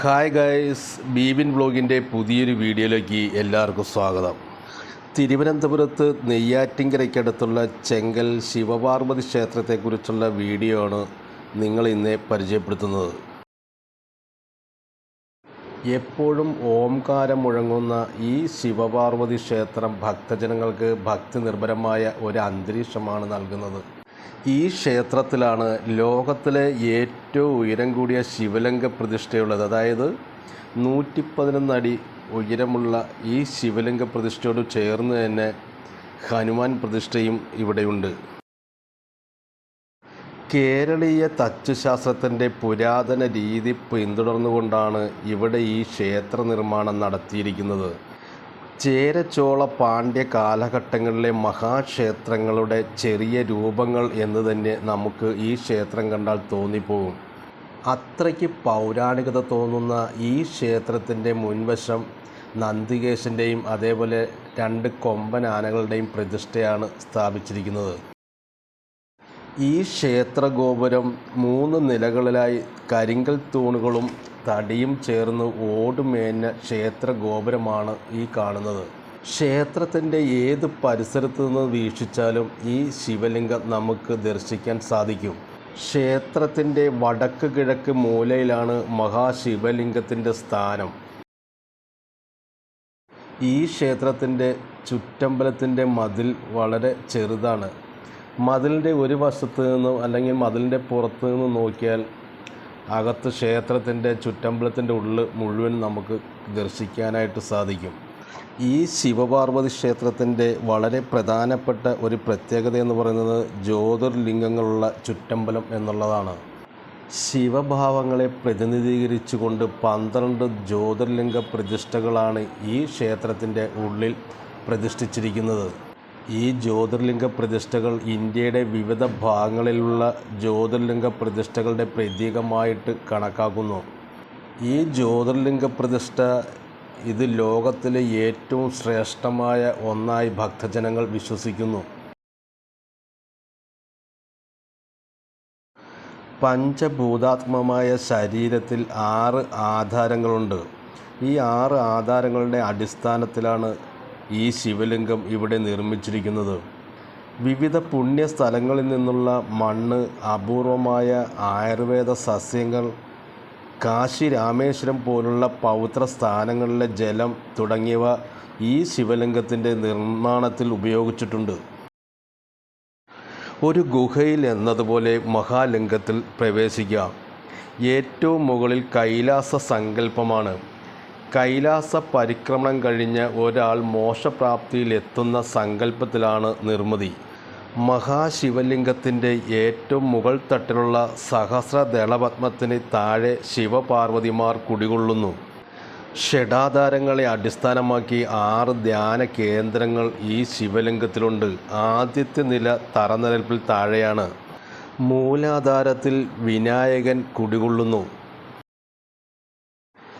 Hi guys ബീബിൻ ബ്ലോഗിന്റെ പുതിയൊരു വീഡിയോയിലേക്ക് എല്ലാവർക്കും സ്വാഗതം. തിരുവനന്തപുരത്ത് നെയ്യാറ്റിൻകരയ്ക്കടുത്തുള്ള ചെങ്കൽ ശിവപാർവതി ക്ഷേത്രത്തെക്കുറിച്ചുള്ള വീഡിയോ ആണ് നിങ്ങൾ ഇന്ന് പരിചയപ്പെടുത്തുന്നത്. എപ്പോഴും ഓംകാരം മുഴങ്ങുന്ന ഈ ശിവപാർവതി ക്ഷേത്രം ഭക്തജനങ്ങൾക്ക് ഭക്തി നിർഭരമായ ഒരു അന്തരീക്ഷമാണ് നൽകുന്നത്. ഈ ക്ഷേത്രത്തിലാണ് ലോകത്തിലെ ഏറ്റവും ഉയരം കൂടിയ ശിവലിംഗ പ്രതിഷ്ഠയുള്ളത്. അതായത് നൂറ്റി പതിനൊന്ന് അടി ഉയരമുള്ള ഈ ശിവലിംഗ പ്രതിഷ്ഠയോട് ചേർന്ന് തന്നെ ഹനുമാൻ പ്രതിഷ്ഠയും ഇവിടെയുണ്ട്. കേരളീയ തച്ചുശാസ്ത്രത്തിന്റെ പുരാതന രീതി പിന്തുടർന്നുകൊണ്ടാണ് ഇവിടെ ഈ ക്ഷേത്ര നിർമ്മാണം നടത്തിയിരിക്കുന്നത്. ചേരചോള പാണ്ഡ്യ കാലഘട്ടങ്ങളിലെ മഹാക്ഷേത്രങ്ങളുടെ ചെറിയ രൂപങ്ങൾ എന്ന് തന്നെ നമുക്ക് ഈ ക്ഷേത്രം കണ്ടാൽ തോന്നിപ്പോകും. അത്രയ്ക്ക് പൗരാണികത തോന്നുന്ന ഈ ക്ഷേത്രത്തിന്റെ മുൻവശം നന്ദികേശന്റെയും അതേപോലെ രണ്ട് കൊമ്പൻ ആനകളുടെയും പ്രതിഷ്ഠയാണ് സ്ഥാപിച്ചിരിക്കുന്നത്. ഈ ക്ഷേത്ര ഗോപുരം മൂന്ന് നിലകളിലായി കരിങ്കൽ തൂണുകളും തടിയും ചേർന്ന് ഓടുമേഞ്ഞ ക്ഷേത്ര ഗോപുരമാണ് ഈ കാണുന്നത്. ക്ഷേത്രത്തിന്റെ ഏത് പരിസരത്ത് നിന്ന് വീക്ഷിച്ചാലും ഈ ശിവലിംഗം നമുക്ക് ദർശിക്കാൻ സാധിക്കും. ക്ഷേത്രത്തിന്റെ വടക്ക് കിഴക്ക് മൂലയിലാണ് മഹാശിവലിംഗത്തിന്റെ സ്ഥാനം. ഈ ക്ഷേത്രത്തിന്റെ ചുറ്റമ്പലത്തിന്റെ മതിൽ വളരെ ചെറുതാണ്. മതിലിന്റെ ഒരു വശത്ത് നിന്നും അല്ലെങ്കിൽ മതിലിന്റെ പുറത്ത് നിന്നും നോക്കിയാൽ അകത്ത് ക്ഷേത്രത്തിന്റെ ചുറ്റമ്പലത്തിന്റെ ഉള്ളിൽ മുഴുവൻ നമുക്ക് ദർശിക്കാനായിട്ട് സാധിക്കും. ഈ ശിവപാർവതി ക്ഷേത്രത്തിന്റെ വളരെ പ്രധാനപ്പെട്ട ഒരു പ്രത്യേകത എന്ന് പറയുന്നത് ജ്യോതിർലിംഗങ്ങളുള്ള ചുറ്റമ്പലം എന്നുള്ളതാണ്. ശിവഭാവങ്ങളെ പ്രതിനിധീകരിച്ചുകൊണ്ട് പന്ത്രണ്ട് ജ്യോതിർലിംഗ പ്രതിഷ്ഠകളാണ് ഈ ക്ഷേത്രത്തിന്റെ ഉള്ളിൽ പ്രതിഷ്ഠിച്ചിരിക്കുന്നത്. ഈ ജ്യോതിർലിംഗ പ്രതിഷ്ഠകൾ ഇന്ത്യയുടെ വിവിധ ഭാഗങ്ങളിലുള്ള ജ്യോതിർലിംഗ പ്രതിഷ്ഠകളുടെ പ്രതീകമായിട്ട് കണക്കാക്കുന്നു. ഈ ജ്യോതിർലിംഗ പ്രതിഷ്ഠ ഇത് ലോകത്തിലെ ഏറ്റവും ശ്രേഷ്ഠമായ ഒന്നായി ഭക്തജനങ്ങൾ വിശ്വസിക്കുന്നു. പഞ്ചഭൂതാത്മമായ ശരീരത്തിൽ ആറ് ആധാരങ്ങളുണ്ട്. ഈ ആറ് ആധാരങ്ങളുടെ അടിസ്ഥാനത്തിലാണ് ഈ ശിവലിംഗം ഇവിടെ നിർമ്മിച്ചിരിക്കുന്നത്. വിവിധ പുണ്യ സ്ഥലങ്ങളിൽ നിന്നുള്ള മണ്ണ് അപൂർവമായ ആയുർവേദ സസ്യങ്ങൾ കാശി രാമേശ്വരം പോലുള്ള പവിത്ര സ്ഥാനങ്ങളിലെ ജലം തുടങ്ങിയവ ഈ ശിവലിംഗത്തിന്റെ നിർമ്മാണത്തിൽ ഉപയോഗിച്ചിട്ടുണ്ട്. ഒരു ഗുഹയിൽ എന്നതുപോലെ മഹാലിംഗത്തിൽ പ്രവേശിക്കാം. ഏറ്റവും മുകളിൽ കൈലാസ സങ്കല്പമാണ് കൈലാസ പരിക്രമണം കഴിഞ്ഞ് ഒരാൾ മോശപ്രാപ്തിയിലെത്തുന്ന സങ്കല്പത്തിലാണ് നിർമ്മിതി. മഹാശിവലിംഗത്തിന്റെ ഏറ്റവും മുകൾ തട്ടിലുള്ള സഹസ്രദളപത്മത്തിന് താഴെ ശിവപാർവതിമാർ കുടികൊള്ളുന്നു. ഷഡാധാരങ്ങളെ അടിസ്ഥാനമാക്കി ആറ് ധ്യാന കേന്ദ്രങ്ങൾ ഈ ശിവലിംഗത്തിലുണ്ട്. ആദ്യത്തെ നില തറനിരപ്പിൽ താഴെയാണ്. മൂലാധാരത്തിൽ വിനായകൻ കുടികൊള്ളുന്നു.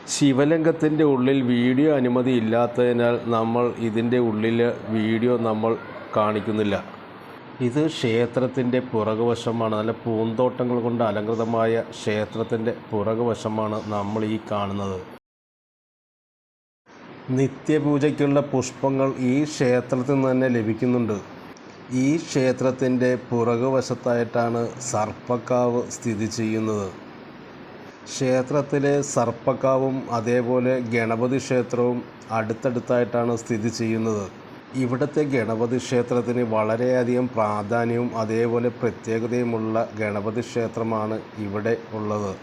ശിവലിംഗത്തിന്റെ ഉള്ളിൽ വീഡിയോ അനുമതി ഇല്ലാത്തതിനാൽ നമ്മൾ ഇതിന്റെ ഉള്ളിൽ വീഡിയോ നമ്മൾ കാണിക്കുന്നില്ല. ഇത് ക്ഷേത്രത്തിന്റെ പുറകുവശമാണ്. നല്ല പൂന്തോട്ടങ്ങൾ കൊണ്ട് അലങ്കൃതമായ ക്ഷേത്രത്തിന്റെ പുറകുവശമാണ് നമ്മൾ ഈ കാണുന്നത്. നിത്യപൂജയ്ക്കുള്ള പുഷ്പങ്ങൾ ഈ ക്ഷേത്രത്തിൽ നിന്ന് തന്നെ ലഭിക്കുന്നുണ്ട്. ഈ ക്ഷേത്രത്തിന്റെ പുറകുവശത്തായിട്ടാണ് സർപ്പക്കാവ് സ്ഥിതി ചെയ്യുന്നത്. ക്ഷേത്രത്തിലെ സർപ്പക്കാവും അതേപോലെ ഗണപതി ക്ഷേത്രവും അടുത്തടുത്തായിട്ടാണ് സ്ഥിതി ചെയ്യുന്നത്. ഇവിടുത്തെ ഗണപതി ക്ഷേത്രത്തിന് വളരെയധികം പ്രാധാന്യവും അതേപോലെ പ്രത്യേകതയുമുള്ള ഗണപതി ക്ഷേത്രമാണ് ഇവിടെ ഉള്ളത്.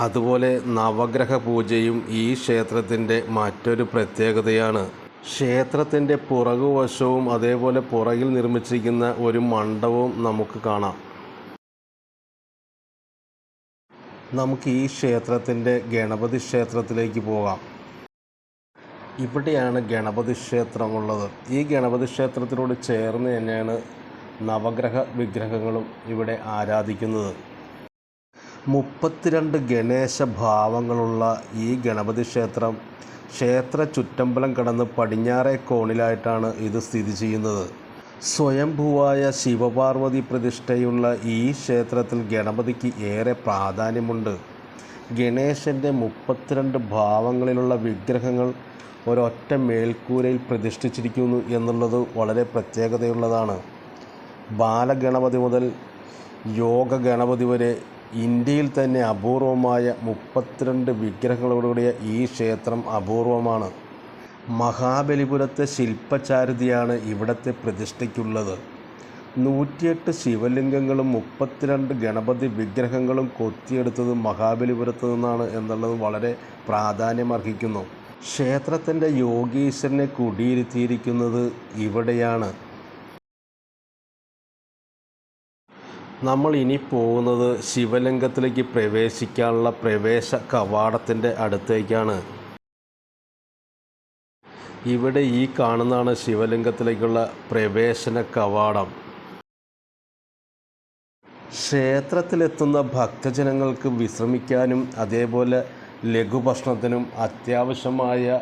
അതുപോലെ നവഗ്രഹ പൂജയും ഈ ക്ഷേത്രത്തിന്റെ മറ്റൊരു പ്രത്യേകതയാണ്. ക്ഷേത്രത്തിന്റെ പുറകുവശവും അതേപോലെ പുറകിൽ നിർമ്മിച്ചിരിക്കുന്ന ഒരു മണ്ഡപവും നമുക്ക് കാണാം. നമുക്ക് ഈ ക്ഷേത്രത്തിന്റെ ഗണപതി ക്ഷേത്രത്തിലേക്ക് പോകാം. ഇവിടെയാണ് ഗണപതി ക്ഷേത്രമുള്ളത്. ഈ ഗണപതി ക്ഷേത്രത്തിനോട് ചേർന്ന് തന്നെയാണ് നവഗ്രഹ വിഗ്രഹങ്ങളും ഇവിടെ ആരാധിക്കുന്നത്. മുപ്പത്തിരണ്ട് ഗണേശ ഭാവങ്ങളുള്ള ഈ ഗണപതി ക്ഷേത്രം ക്ഷേത്ര ചുറ്റമ്പലം കടന്ന് പടിഞ്ഞാറേ കോണിലായിട്ടാണ് ഇത് സ്ഥിതി ചെയ്യുന്നത്. സ്വയംഭൂവായ ശിവപാർവതി പ്രതിഷ്ഠയുള്ള ഈ ക്ഷേത്രത്തിൽ ഗണപതിക്ക് ഏറെ പ്രാധാന്യമുണ്ട്. ഗണേശന്റെ മുപ്പത്തിരണ്ട് ഭാവങ്ങളിലുള്ള വിഗ്രഹങ്ങൾ ഒരൊറ്റ മേൽക്കൂരയിൽ പ്രതിഷ്ഠിച്ചിരിക്കുന്നു എന്നുള്ളത് വളരെ പ്രത്യേകതയുള്ളതാണ്. ബാലഗണപതി മുതൽ യോഗ ഗണപതി വരെ ഇന്ത്യയിൽ തന്നെ അപൂർവമായ മുപ്പത്തിരണ്ട് വിഗ്രഹങ്ങളോടുകൂടിയ ഈ ക്ഷേത്രം അപൂർവമാണ്. മഹാബലിപുരത്തെ ശില്പചാരുതിയാണ് ഇവിടത്തെ പ്രതിഷ്ഠയ്ക്കുള്ളത്. നൂറ്റിയെട്ട് ശിവലിംഗങ്ങളും മുപ്പത്തിരണ്ട് ഗണപതി വിഗ്രഹങ്ങളും കൊത്തിയെടുത്തത് മഹാബലിപുരത്തു നിന്നാണ് എന്നുള്ളത് വളരെ പ്രാധാന്യമർഹിക്കുന്നു. ക്ഷേത്രത്തിന്റെ യോഗീശ്വരനെ കുടിയിരുത്തിയിരിക്കുന്നത് ഇവിടെയാണ്. നമ്മൾ ഇനി പോകുന്നത് ശിവലിംഗത്തിലേക്ക് പ്രവേശിക്കാനുള്ള പ്രവേശ കവാടത്തിന്റെ അടുത്തേക്കാണ്. ഇവിടെ ഈ കാണുന്നതാണ് ശിവലിംഗത്തിലേക്കുള്ള പ്രവേശന കവാടം. ക്ഷേത്രത്തിലെത്തുന്ന ഭക്തജനങ്ങൾക്ക് വിശ്രമിക്കാനും അതേപോലെ ലഘുഭക്ഷണത്തിനും അത്യാവശ്യമായ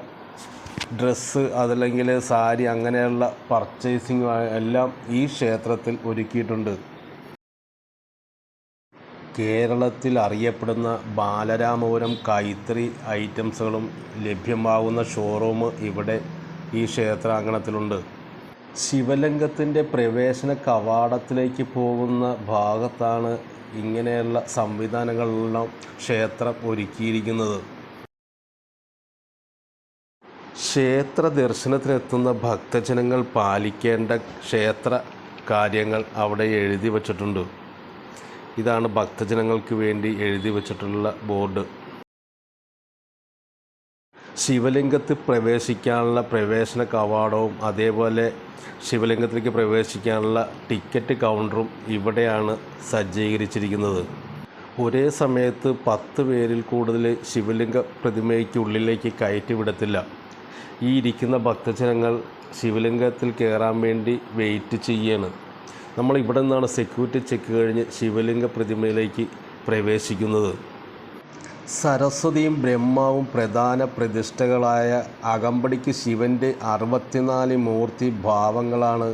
ഡ്രസ്സ് അതല്ലെങ്കിൽ സാരി അങ്ങനെയുള്ള പർച്ചേസിങ് എല്ലാം ഈ ക്ഷേത്രത്തിൽ ഒരുക്കിയിട്ടുണ്ട്. കേരളത്തിൽ അറിയപ്പെടുന്ന ബാലരാമപുരം കൈത്തറി ഐറ്റംസുകളും ലഭ്യമാകുന്ന ഷോറൂം ഇവിടെ ഈ ക്ഷേത്രാങ്കണത്തിലുണ്ട്. ശിവലിംഗത്തിന്റെ പ്രവേശന കവാടത്തിലേക്ക് പോകുന്ന ഭാഗത്താണ് ഇങ്ങനെയുള്ള സംവിധാനങ്ങളെല്ലാം ക്ഷേത്രം ഒരുക്കിയിരിക്കുന്നത്. ക്ഷേത്ര ദർശനത്തിനെത്തുന്ന ഭക്തജനങ്ങൾ പാലിക്കേണ്ട ക്ഷേത്ര കാര്യങ്ങൾ അവിടെ എഴുതി വച്ചിട്ടുണ്ട്. ഇതാണ് ഭക്തജനങ്ങൾക്ക് വേണ്ടി എഴുതി വച്ചിട്ടുള്ള ബോർഡ്. ശിവലിംഗത്തിൽ പ്രവേശിക്കാനുള്ള പ്രവേശന കവാടവും അതേപോലെ ശിവലിംഗത്തിലേക്ക് പ്രവേശിക്കാനുള്ള ടിക്കറ്റ് കൗണ്ടറും ഇവിടെയാണ് സജ്ജീകരിച്ചിരിക്കുന്നത്. ഒരേ സമയത്ത് പത്ത് പേരിൽ കൂടുതൽ ശിവലിംഗ പ്രതിമയ്ക്കുള്ളിലേക്ക് കയറ്റി വിടത്തില്ല. ഈ ഇരിക്കുന്ന ഭക്തജനങ്ങൾ ശിവലിംഗത്തിൽ കയറാൻ വേണ്ടി വെയിറ്റ് ചെയ്യാണ്. നമ്മൾ ഇവിടെ നിന്നാണ് സെക്യൂരിറ്റി ചെക്ക് കഴിഞ്ഞ് ശിവലിംഗ പ്രതിമയിലേക്ക് പ്രവേശിക്കുന്നത്. സരസ്വതിയും ബ്രഹ്മാവും പ്രധാന പ്രതിഷ്ഠകളായ അകമ്പടിക്ക് ശിവന്റെ അറുപത്തിനാല് മൂർത്തി ഭാവങ്ങളാണ്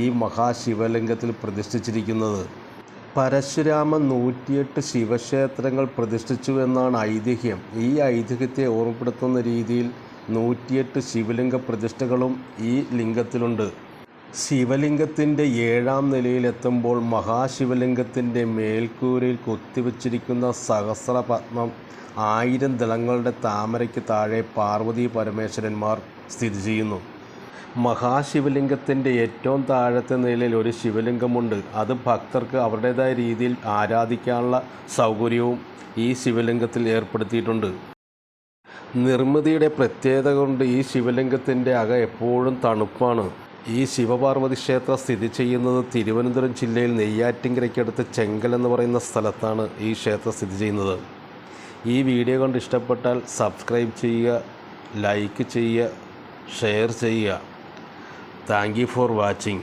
ഈ മഹാശിവലിംഗത്തിൽ പ്രതിഷ്ഠിച്ചിരിക്കുന്നത്. പരശുരാമൻ നൂറ്റിയെട്ട് ശിവക്ഷേത്രങ്ങൾ പ്രതിഷ്ഠിച്ചുവെന്നാണ് ഐതിഹ്യം. ഈ ഐതിഹ്യത്തെ ഓർമ്മപ്പെടുത്തുന്ന രീതിയിൽ നൂറ്റിയെട്ട് ശിവലിംഗ പ്രതിഷ്ഠകളും ഈ ലിംഗത്തിലുണ്ട്. ശിവലിംഗത്തിന്റെ ഏഴാം നിലയിലെത്തുമ്പോൾ മഹാശിവലിംഗത്തിന്റെ മേൽക്കൂരയിൽ കൊത്തിവച്ചിരിക്കുന്ന സഹസ്രപത്മം ആയിരം ദളങ്ങളുടെ താമരയ്ക്ക് താഴെ പാർവതി പരമേശ്വരന്മാർ സ്ഥിതി ചെയ്യുന്നു. മഹാശിവലിംഗത്തിന്റെ ഏറ്റവും താഴത്തെ നിലയിൽ ഒരു ശിവലിംഗമുണ്ട്. അത് ഭക്തർക്ക് അവരുടേതായ രീതിയിൽ ആരാധിക്കാനുള്ള സൗകര്യവും ഈ ശിവലിംഗത്തിൽ ഏർപ്പെടുത്തിയിട്ടുണ്ട്. നിർമ്മിതിയുടെ പ്രത്യേകത കൊണ്ട് ഈ ശിവലിംഗത്തിന്റെ അക എപ്പോഴും തണുപ്പാണ്. ഈ ശിവപാർവതി ക്ഷേത്രം സ്ഥിതി ചെയ്യുന്നത് തിരുവനന്തപുരം ജില്ലയിൽ നെയ്യാറ്റിൻകരയ്ക്കടുത്ത് ചെങ്കൽ എന്ന് പറയുന്ന സ്ഥലത്താണ് ഈ ക്ഷേത്രം സ്ഥിതി ചെയ്യുന്നത്. ഈ വീഡിയോ കണ്ട് ഇഷ്ടപ്പെട്ടാൽ സബ്സ്ക്രൈബ് ചെയ്യുക ലൈക്ക് ചെയ്യുക ഷെയർ ചെയ്യുക. Thank for watching.